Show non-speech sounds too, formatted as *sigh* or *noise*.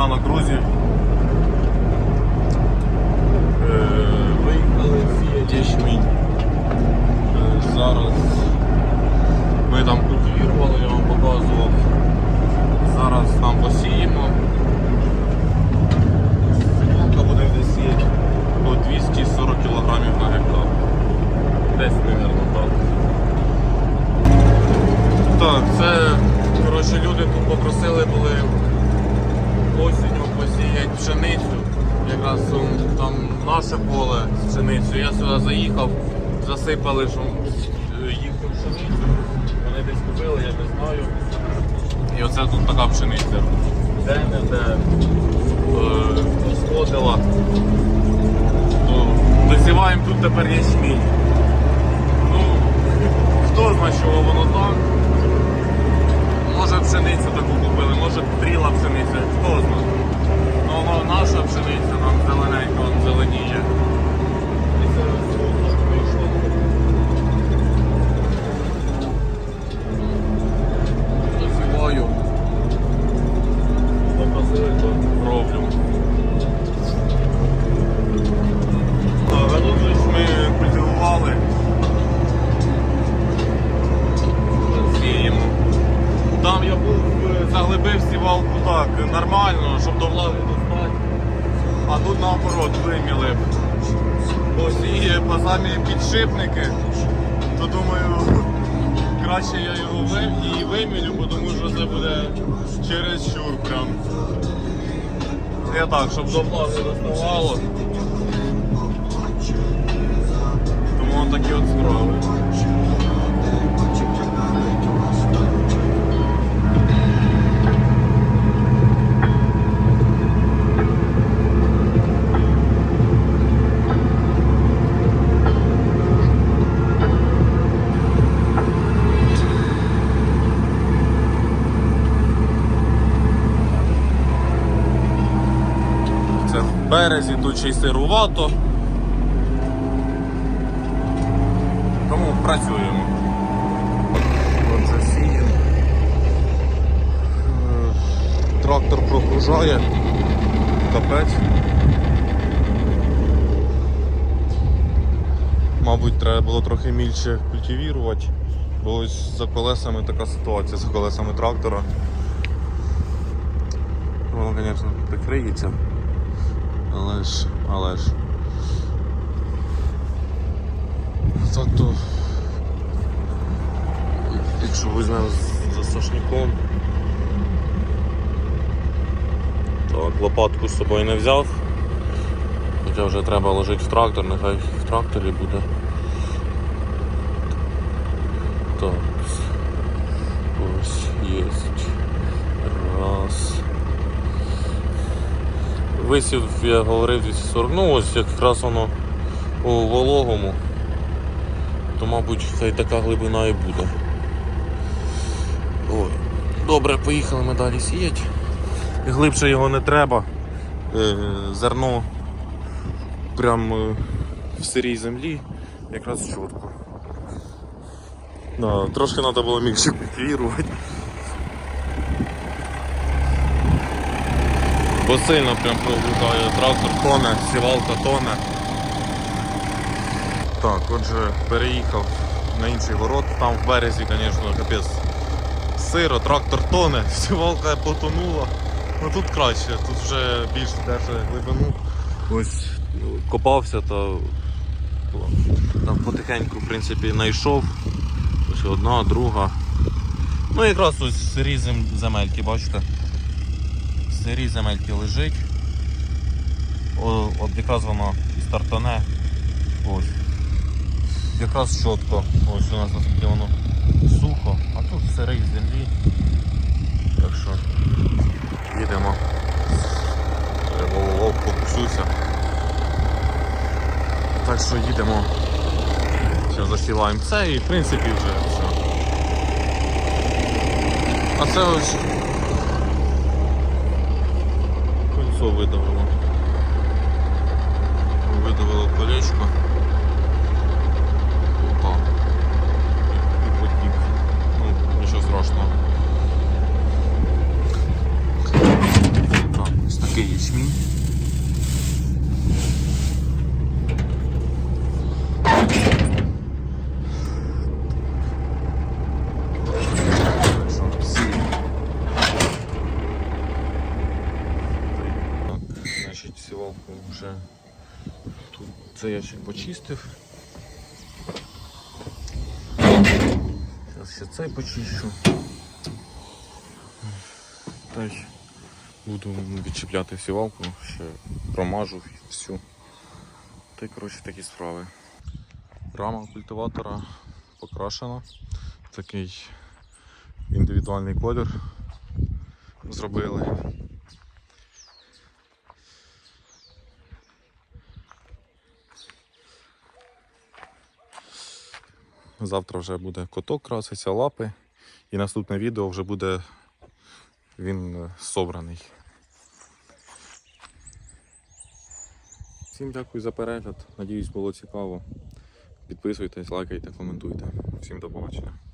ранок, друзі. Е, Виїхали сіяти ячмінь. Е, Зараз ми там культивірували, я вам показував. Зараз там посіємо. Сімонка буде десь сіяти по 240 кг на гектар. Десь, мабуть, так. Так, це коротше, люди тут попросили були осінню посіяти пшеницю. Якраз там наше поле з пшеницею. Я сюди заїхав, засипали е, їхню пшеницю. Вони десь купили, я не знаю. І оце тут така пшениця. Де не де е, сходила. Висіваємо тут тепер ячмінь. Ну, хто знає, чого воно так. Може пшеницю тут наоборот виміли. Ось і по самі підшипники, то думаю, краще я його вимілю, бо тому що це буде через щур прям. Я так, щоб до влади доставало. Тому от такі от справи. Березі, тут ще й сирувато. Тому працюємо. Отже, сіємо. Трактор прогружає. Капець. Мабуть, треба було трохи мільше культивірувати, бо ось за колесами така ситуація, за колесами трактора. Воно, звісно, прикриється. Але ж, але ж. Так то. Якщо візьмемо з- за сошником. Так, лопатку з собою не взяв. Хоча вже треба ложити в трактор, нехай в тракторі буде. Так. Ось є. Раз. Висів, я говорив 240. Ну ось якраз воно у вологому. То мабуть хай така глибина і буде. Ой. Добре, поїхали ми далі сіяти. Глибше його не треба. Е, зерно прямо е, в сирій землі, якраз чітко. Да, трошки треба було мікше культивірувати. Бо сильно прям прогружає трактор тоне, сівалка тоне. Так, отже, переїхав на інший город, там в березі, звісно, капець сиро, трактор тоне, *laughs* сівалка потонула. Ну тут краще, тут вже більш держить глибину. Ось ну, копався та там потихеньку в принципі знайшов. Ось одна, друга. Ну якраз ось зем- земельки, бачите? Сирі земельки лежить. От якраз воно стартане. Ось. Якраз чітко. Ось у нас наскільки воно сухо, а тут сирий землі. Так що їдемо. Вов покусуся. Так що їдемо. Все, засіваємо це і в принципі вже все. А це ось кольцо видавило. Видавило колечко. Опа. І потік. Ну, нічого страшного. Так, ось Є ячмінь. Вже тут цей ящик почистив. Зараз ще цей почищу. Та й буду відчіпляти сівалку, ще промажу всю. Та й коротше такі справи. Рама культиватора покрашена. Такий індивідуальний колір зробили. Завтра вже буде коток краситься, лапи. І наступне відео вже буде він е, собраний. Всім дякую за перегляд. Надіюсь, було цікаво. Підписуйтесь, лайкайте, коментуйте. Всім до побачення.